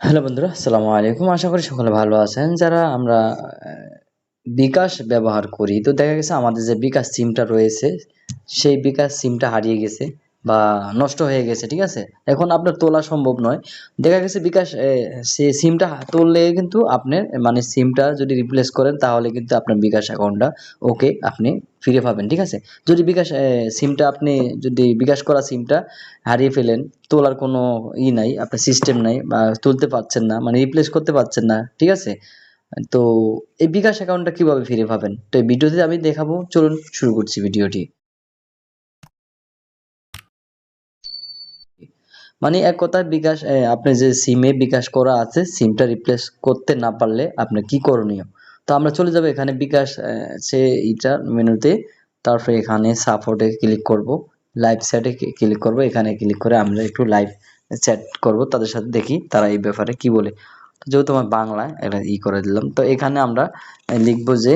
Hello বন্ধুরা, আসসালামু আলাইকুম। আশা করি সকলে ভালো আছেন। যারা আমরা বিকাশ ব্যবহার করি, তো দেখা গেছে আমাদের যে বিকাশ সিমটা রয়েছে, সেই বিকাশ সিমটা হারিয়ে গেছে। বা নষ্ট হয়ে গেছে, ঠিক আছে? এখন আপনার তোলা সম্ভব নয়। দেখা গেছে বিকাশ সে সিমটা তুললে কিন্তু আপনার মানে সিমটা যদি রিপ্লেস করেন, তাহলে কিন্তু আপনার বিকাশ অ্যাকাউন্টটা ওকে আপনি ফিরে পাবেন, ঠিক আছে? যদি বিকাশ সিমটা আপনি যদি বিকাশ করা সিমটা হারিয়ে ফেলেন, তোলার কোনো ই নাই, আপনার সিস্টেম নাই, বা তুলতে পারছেন না মানে রিপ্লেস করতে পারছেন না, ঠিক আছে? তো এই বিকাশ অ্যাকাউন্টটা কীভাবে ফিরে পাবেন? তো এই ভিডিওতে আমি দেখাবো, চলুন শুরু করছি ভিডিওটি। মানে এক কথায় বিকাশ আপনি যে সিমে বিকাশ করা আছে সিমটা রিপ্লেস করতে না পারলে আপনার কি করণীয়? তো আমরা চলে যাব এখানে বিকাশ সে এটা মেনুতে, তারপরে এখানে সাপোর্টে ক্লিক করব লাইভ চ্যাটে ক্লিক করব, এখানে ক্লিক করে আমরা একটু লাইভ চ্যাট করব, তাদের সাথে দেখি তারা এই ব্যাপারে কি বলে। যেহেতু আমার বাংলায় এটা ই করে দিলাম, তো এখানে আমরা লিখব যে,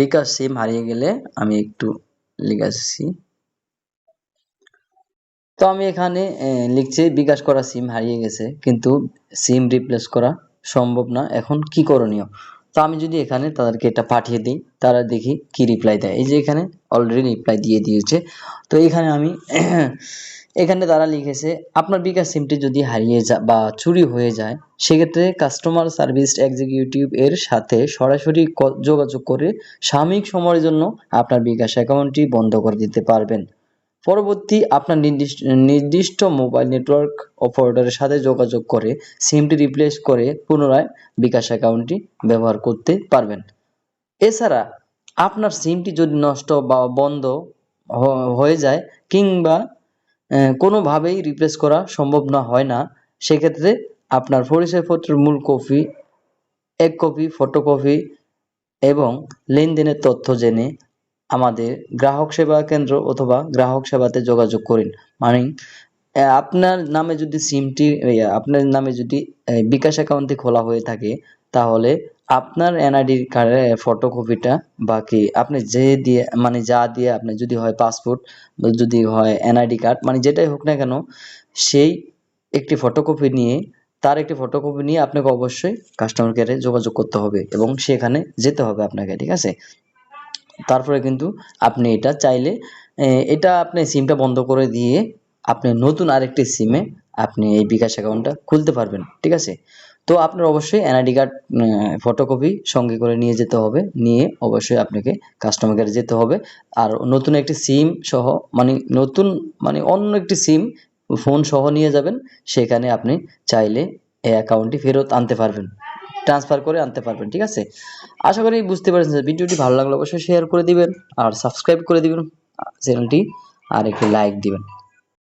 বিকাশ সিম হারিয়ে গেলে আমি একটু লিখেছি তো আমি এখানে লিখছি, বিকাশ করা সিম হারিয়ে গেছে, কিন্তু সিম রিপ্লেস করা সম্ভব না। এখন কি করণীয়? তো আমি যদি এখানে তাদেরকে এটা পাঠিয়ে দিই, তারা দেখি কি রিপ্লাই দেয়। এই যে এখানে অলরেডি রিপ্লাই দিয়ে দিয়েছে। তো এখানে আমি, এখানে তারা লিখেছে, আপনার বিকাশ সিমটি যদি হারিয়ে যা, বা চুরি হয়ে যায়, সেক্ষেত্রে কাস্টমার সার্ভিস এক্সিকিউটিভ এর সাথে সরাসরি যোগাযোগ করে সাময়িক সময়ের জন্য আপনার বিকাশ অ্যাকাউন্টটি বন্ধ করে দিতে পারবেন। পরবর্তী আপনার নির্দিষ্ট নির্দিষ্ট মোবাইল নেটওয়ার্ক অপারেটরের সাথে যোগাযোগ করে সিমটি রিপ্লেস করে পুনরায় বিকাশ অ্যাকাউন্টটি ব্যবহার করতে পারবেন। এছাড়া আপনার সিমটি যদি নষ্ট বা বন্ধ হয়ে যায় কিংবা কোনোভাবেই রিপ্লেস করা সম্ভব না, হয় না, সেক্ষেত্রে আপনার পরিচয়পত্রের মূল কপি এক কপি ফটোকপি এবং লেনদেনের তথ্য জেনে আমাদের গ্রাহক সেবা কেন্দ্র অথবা গ্রাহক সেবাতে যোগাযোগ করুন। মানে আপনার নামে যদি সিমটি আপনার নামে যদি বিকাশ অ্যাকাউন্টটি খোলা হয়ে থাকে, তাহলে আপনার এনআইডি কার্ডের ফটোকপিটা বাকি। আপনি যে দিয়ে মানে যা দিয়ে আপনি যদি হয় পাসপোর্ট যদি হয় এনআইডি কার্ড মানে যেটাই হোক না কেন, সেই একটি ফটোকপি নিয়ে, তার একটি ফটোকপি নিয়ে আপনাকে অবশ্যই কাস্টমার কেয়ারে যোগাযোগ করতে হবে এবং সেখানে যেতে হবে আপনাকে, ঠিক আছে? তারপরে কিন্তু আপনি এটা চাইলে এটা আপনি সিমটা বন্ধ করে দিয়ে আপনি নতুন আরেকটি সিমে আপনি এই বিকাশ অ্যাকাউন্টটা খুলতে পারবেন, ঠিক আছে? তো আপনার অবশ্যই এনআইডি কার্ড ফটোকপি সঙ্গে করে নিয়ে যেতে হবে, নিয়ে অবশ্যই আপনাকে কাস্টমার কেয়ারে যেতে হবে। আর নতুন একটি সিম সহ মানে নতুন মানে অন্য একটি সিম ফোন সহ নিয়ে যাবেন, সেখানে আপনি চাইলে এই অ্যাকাউন্টটি ফেরত আনতে পারবেন। ট্রান্সফার করে আনতে পারবেন, ঠিক আছে? আশা করি বুঝতে পারছেন যে ভিডিওটি ভালো লাগলে অবশ্যই শেয়ার করে দিবেন আর সাবস্ক্রাইব করে দিবেন চ্যানেলটি আর একটি লাইক দিবেন।